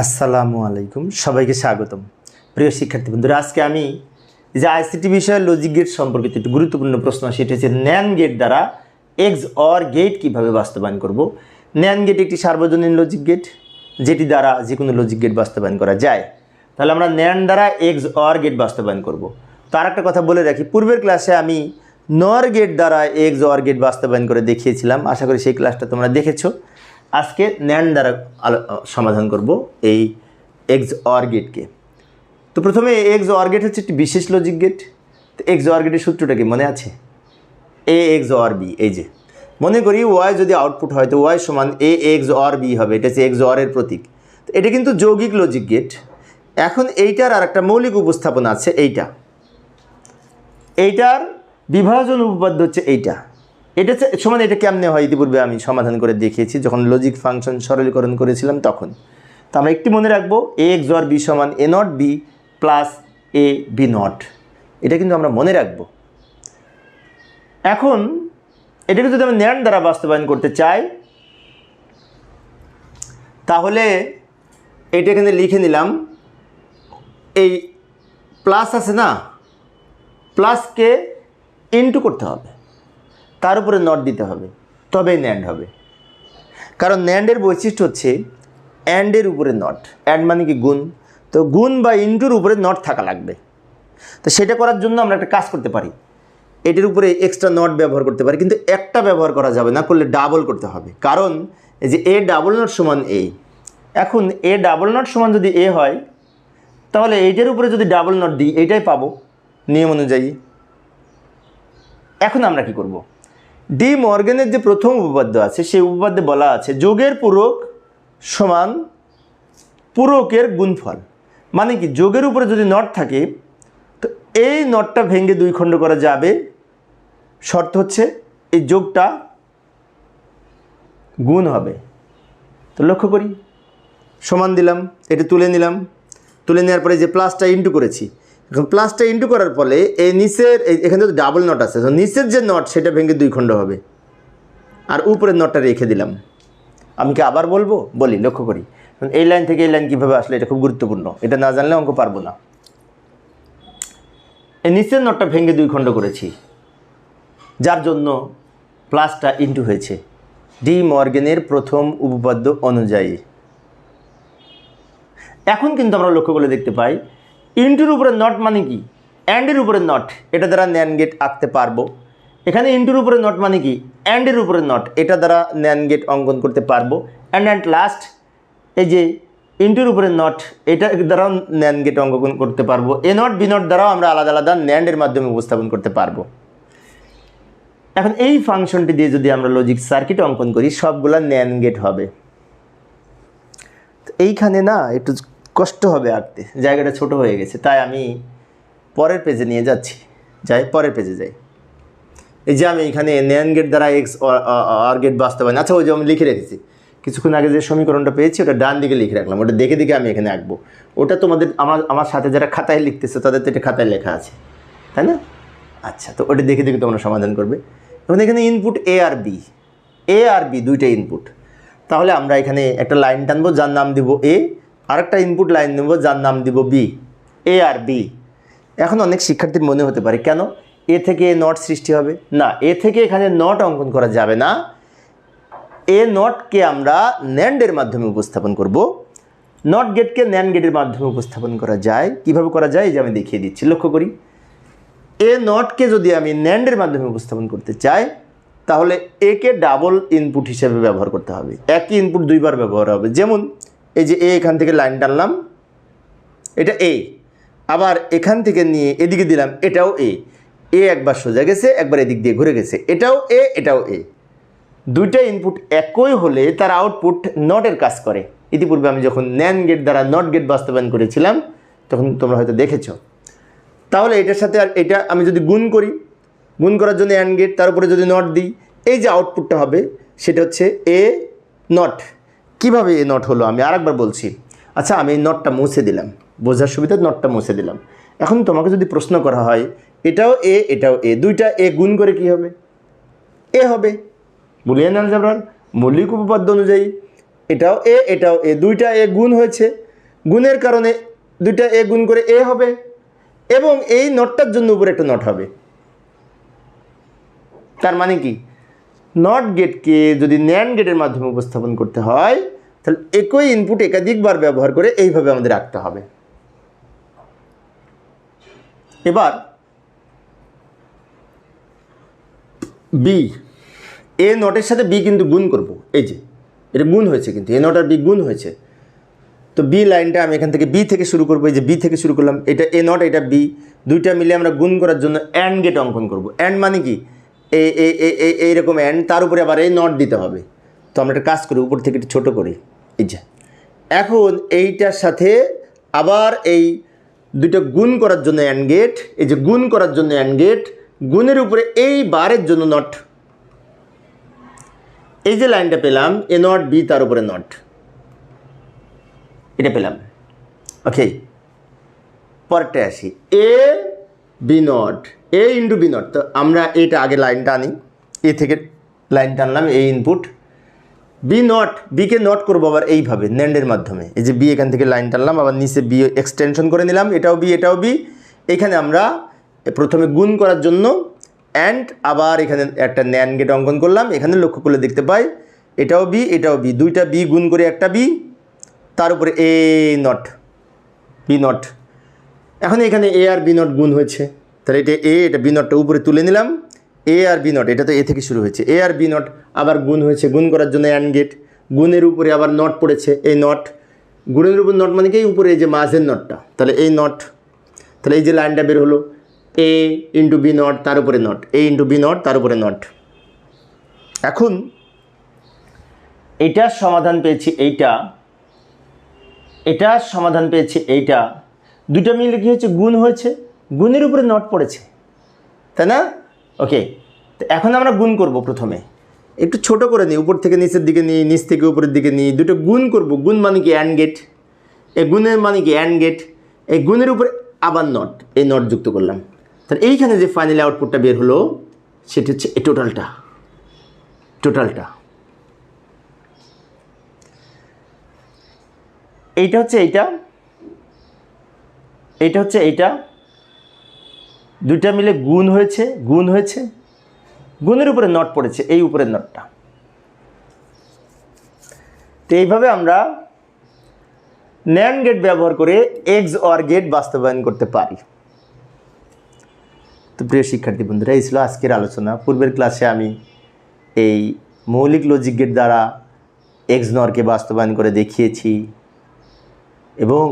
আসসালামু আলাইকুম, সবাইকে স্বাগতম। প্রিয় শিক্ষার্থী বন্ধুরা, আজকে আমি যে আইসিটি বিষয়ে লজিক গেট সম্পর্কিত একটি গুরুত্বপূর্ণ প্রশ্ন, সেটা হচ্ছে ন্যান গেট দ্বারা এক্স অর গেট কীভাবে বাস্তবায়ন করব? ন্যান গেট একটি সার্বজনীন লজিক গেট যেটি দ্বারা যে কোনো লজিক গেট বাস্তবায়ন করা যায়। তাহলে আমরা ন্যান দ্বারা এক্স অর গেট বাস্তবায়ন করব। তার একটা কথা বলে রাখি, পূর্বের ক্লাসে আমি নর গেট দ্বারা এক্স অর গেট বাস্তবায়ন করে দেখিয়েছিলাম, আশা করি সেই ক্লাসটা তোমরা দেখেছ। আজকে ন্যান দ্বারা সমাধান করব এই এক্স অর গেটকে। তো প্রথমে এক্স অর গেট হচ্ছে একটি বিশেষ লজিক গেট তো এক্স অর গেটের সূত্রটা কি মনে আছে? এ এক্স অর বি, এই যে। মনে করি ওয়াই যদি আউটপুট হয় তো ওয়াই সমান এ এক্স অর বি হবে, এটা হচ্ছে এক্স অরের প্রতীক। তো এটা কিন্তু যৌগিক লজিক গেট এখন এইটার আর একটা মৌলিক উপস্থাপনা আছে এইটা। এইটার বিভাজন উপপাদ্য হচ্ছে এইটা। এটা সমান এটা কেমনে হয় ইতিপূর্বে আমি সমাধান করে দেখিয়েছি, যখন লজিক ফাংশন সরলীকরণ করেছিলাম তখন। তো আমরা একটি মনে রাখব এ এক্স অর বি সমান A not B plus A B not এটা কিন্তু আমরা মনে রাখব। এখন, এটাকে যদি আমি ন্যান দ্বারা বাস্তবায়ন করতে চাই, তাহলে এটা এখানে লিখে নিলাম, এই প্লাস আছে না? প্লাসকে ইনটু করতে হবে। তার উপরে নট দিতে হবে, তবেই ন্যান্ড হবে। কারণ ন্যান্ডের বৈশিষ্ট্য হচ্ছে অ্যান্ডের উপরে নট। অ্যান্ড মানে কি গুণ? তো গুণ বা ইন্টুর উপরে নট থাকা লাগবে। তো সেটা করার জন্য আমরা একটা কাজ করতে পারি। এটির উপরে এক্সট্রা নট ব্যবহার করতে পারি, কিন্তু একটা ব্যবহার করা যাবে না, করলে ডাবল করতে হবে। কারণ এই যে এ ডাবল নট সমান এ এখন এ ডাবল নট সমান যদি এ হয়, তাহলে এইটার উপরে যদি ডাবল নট দিই এইটাই পাবো নিয়ম অনুযায়ী। এখন আমরা কি করব? ডি মর্গেনের যে প্রথম উপপাদ্য আছে, সেই উপপাদ্যে বলা আছে, যোগের পূরক সমান পূরকের গুণফল। মানে কি, যোগের উপরে যদি নট থাকে, তো এই নটটা ভেঙে দুই খণ্ড করা যাবে। শর্ত হচ্ছে, এই যোগটা গুণ হবে। তো লক্ষ্য করি। সমান দিলাম, এটা তুলে নিলাম। তুলে নেওয়ার পরে যে প্লাসটা ইন্টু করেছি এখন প্লাসটা ইন্টু করার ফলে এই নিচের এখানে তো ডাবল নট আছে নিচের যে নট সেটা ভেঙে দুই খণ্ড হবে। আর উপরের নটটা রেখে দিলাম। আমি কি আবার বলব? বলি, লক্ষ্য করি। এই লাইন থেকে এই লাইন কীভাবে আসলে, এটা খুব গুরুত্বপূর্ণ। এটা না জানলে অঙ্ক পারব না। এই নিচের নটটা ভেঙে দুই খণ্ড করেছি। যার জন্য প্লাসটা ইন্টু হয়েছে। ডি মর্গেনের প্রথম উপপাদ্য অনুযায়ী। এখন কিন্তু আমরা লক্ষ্য করে দেখতে পাই ইন্টুর উপরে নট মানে কি? অ্যান্ডের উপরে নট এটা দ্বারা ন্যান গেট আঁকতে পারব। এখানে ইন্টুর উপরে নট মানে কি? অ্যান্ডের উপরে নট এটা দ্বারা ন্যান গেট অঙ্কন করতে পারব। অ্যান্ড অ্যান্ড লাস্ট এই যে ইন্টুর উপরে নট এটা দ্বারাও ন্যান গেট অঙ্কন করতে পারব। এ নট বি নট দ্বারাও আমরা আলাদা আলাদা ন্যান্ডের মাধ্যমে উপস্থাপন করতে পারব। এখন এই ফাংশনটি দিয়ে যদি আমরা লজিক সার্কিট অঙ্কন করি, সবগুলা ন্যান গেট হবে। এইখানে না, একটু কষ্ট হবে আঁকতে জায়গাটা ছোট হয়ে গেছে, তাই আমি পরের পেজে নিয়ে যাচ্ছি। যাই, পরের পেজে যাই। এই যে আমি এখানে ন্যান গেট দ্বারা এক্স আর গেট বাস্তবায়ন। আচ্ছা ওই যে আমি লিখে রেখেছি। কিছুক্ষণ আগে যে সমীকরণটা পেয়েছি, ওটা ডান দিকে লিখে রাখলাম। ওটা দেখে দেখে আমি এখানে আঁকবো। ওটা তোমাদের আমার আমার সাথে যারা খাতায় লিখতেছে, তাদের তো এটা খাতায় লেখা আছে। তাই না? আচ্ছা তো ওটা দেখে দেখে তোমরা সমাধান করবে। এবং এখানে ইনপুট এ আর বি এ আর বি দুইটা ইনপুট তাহলে আমরা এখানে একটা লাইন টানবো, যার নাম দিব এ আরেকটা ইনপুট লাইন নেব, যার নাম দিব বি এ আর বি এখন অনেক শিক্ষার্থীর মনে হতে পারে, কেন? এ থেকে এ নট সৃষ্টি হবে। না এ থেকে এখানে নট অঙ্কন করা যাবে না। এ নটকে আমরা ন্যান্ডের মাধ্যমে উপস্থাপন করব। নট গেটকে ন্যান গেটের মাধ্যমে উপস্থাপন করা যায়। কীভাবে করা যায়? এই যে আমি দেখিয়ে দিচ্ছি, লক্ষ্য করি। এ নটকে যদি আমি ন্যান্ডের মাধ্যমে উপস্থাপন করতে চাই, তাহলে একে ডাবল ইনপুট হিসেবে ব্যবহার করতে হবে। একই ইনপুট দুইবার ব্যবহার হবে। যেমন এই যে এ এখান থেকে লাইন টানলাম, এটা এ। আবার এখান থেকে নিয়ে এদিকে দিলাম, এটাও এ। এ একবার সোজা গেছে, একবার এদিক দিয়ে ঘুরে গেছে। এটাও এ এটাও এ। দুইটা ইনপুট একই হলে তার আউটপুট নটের কাজ করে। ইতিপূর্বে আমি যখন ন্যান গেট দ্বারা নট গেট বাস্তবায়ন করেছিলাম, তখন তোমরা হয়তো দেখেছ। তাহলে এটার সাথে আর এটা আমি যদি গুণ করি, গুণ করার জন্য অ্যান্ড গেট তার উপরে যদি নট দিই, এই যে আউটপুটটা হবে, সেটা হচ্ছে এ নট কীভাবে এ নট হলো আমি আরেকবার বলছি। আচ্ছা আমি এই নটটা মুছে দিলাম। বোঝার সুবিধা নটটা মুছে দিলাম। এখন তোমাকে যদি প্রশ্ন করা হয়, এটাও এ এটাও এ, দুইটা এ গুণ করে কি হবে? এ হবে। বুলিয়ান অ্যালজাবরার মৌলিক উপপাদ্য অনুযায়ী এটাও এ এটাও এ, দুইটা এ গুণ হয়েছে। গুণের কারণে দুইটা এ গুণ করে এ হবে এবং এই নটটার জন্য উপরে একটা নট হবে। তার মানে কি? নট গেটকে যদি ন্যান গেটের মাধ্যমে উপস্থাপন করতে হয় তাহলে একই ইনপুট একাধিকবার ব্যবহার করে এইভাবে আমাদের রাখতে হবে। এবার বি এ নটের সাথে বি কিন্তু গুণ করব। এই যে, এটা গুণ হয়েছে কিন্তু এ নট আর বি গুণ হয়েছে। তো বি লাইনটা আমি এখান থেকে বি থেকে শুরু করব, এই যে বি থেকে শুরু করলাম, এটা এ নট এটা বি দুইটা মিলে আমরা গুণ করার জন্য অ্যান্ড গেট অঙ্কন করব। অ্যান্ড মানে কি? এইরকম অ্যান্ড তার উপরে আবার এই নট দিতে হবে। তো আমরা একটা কাজ করি, উপর থেকে একটু ছোটো করি। এই যে, এখন এইটার সাথে আবার এই দুটো গুণ করার জন্য অ্যান্ড গেট এই যে গুণ করার জন্য অ্যান্ড গেট গুণের উপরে এই বারের জন্য নট এই যে লাইনটা পেলাম, এ নট বি তার উপরে নট এটা পেলাম। ওকে পরেরটা আসি। A, B not A into B not তো আমরা এটা আগে লাইনটা আনি। এ থেকে লাইনটা আনলাম এই ইনপুট বি নট বিকে নট করব আবার এইভাবে ন্যান্ডের মাধ্যমে। এই যে বি এখান থেকে লাইন টানলাম, আবার নিচে বি এক্সটেনশন করে নিলাম, এটাও বি এটাও বি। এখানে আমরা প্রথমে গুণ করার জন্য অ্যান্ড আবার এখানে একটা ন্যান গেট অঙ্কন করলাম, এখানে লক্ষ্য করলে দেখতে পাই, এটাও বি এটাও বি, দুইটা বি গুণ করে একটা বি, তার উপরে এ নট বি নট। এখন এখানে এ আর বি নট গুণ হয়েছে, তাহলে এটা এ এটা বি নটটা উপরে তুলে নিলাম এ আর বি নট এটা তো এ থেকে শুরু হয়েছে। এ আর বি নট আবার গুণ হয়েছে, গুণ করার জন্য অ্যান্ড গেট গুণের উপরে আবার নট পড়েছে এই নট গুণের উপর নট মানে কি? উপরে এই যে মাঝের নটটা তাহলে এই নট তাহলে এই যে লাইনটা বের হলো এ ইন্টু বি নট তার উপরে not A into B not তার উপরে নট এখন, এটার সমাধান পেয়েছি এইটা। এটার সমাধান পেয়েছি এইটা। দুটা মিলে কি হয়েছে? গুণ হয়েছে। গুণের উপরে নট পড়েছে। তাই না? ওকে তো এখন আমরা গুণ করব প্রথমে। একটু ছোট করে নিই, উপর থেকে নিচের দিকে নিই, নিচ থেকে উপরের দিকে নিই, দুটো গুণ করব। গুণ মানে কি অ্যান্ড গেট এই গুণের মানে কি অ্যান্ড গেট এই গুণের উপরে আবার নট এই নট যুক্ত করলাম। তাহলে এইখানে যে ফাইনাল আউটপুটটা বের হলো, সেটা হচ্ছে এই টোটালটা টোটালটা এইটা হচ্ছে এইটা। এইটা হচ্ছে এইটা। দুইটা মিলে গুণ হয়েছে গুণ হয়েছে। গুণের উপরে নট পড়েছে, এই উপরের নটটা। তো এইভাবে আমরা ন্যান গেট ব্যবহার করে এক্স অর গেট বাস্তবায়ন করতে পারি। তো প্রিয় শিক্ষার্থী বন্ধুরা, এই ছিল আজকের আলোচনা। পূর্বের ক্লাসে আমি এই মৌলিক লজিক গেট দ্বারা এক্স নরকে বাস্তবায়ন করে দেখিয়েছি এবং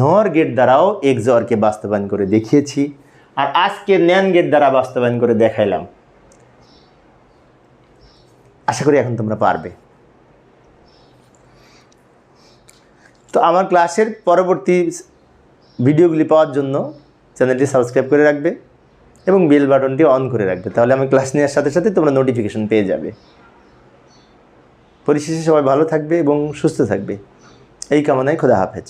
নর গেট দ্বারাও এক্স অরকে বাস্তবায়ন করে দেখিয়েছি। আর আজকে ন্যান গেট দ্বারা বাস্তবায়ন করে দেখাইলাম। আশা করি এখন তোমরা পারবে। তো আমার ক্লাসের পরবর্তী ভিডিওগুলি পাওয়ার জন্য চ্যানেলটি সাবস্ক্রাইব করে রাখবে এবং বেল বাটনটি অন করে রাখবে, তাহলে আমি ক্লাস নেওয়ার সাথে সাথে তোমরা নোটিফিকেশন পেয়ে যাবে। পরিশেষে সবাই ভালো থাকবে এবং সুস্থ থাকবে। এই কামনায় খোদা হাফেজ।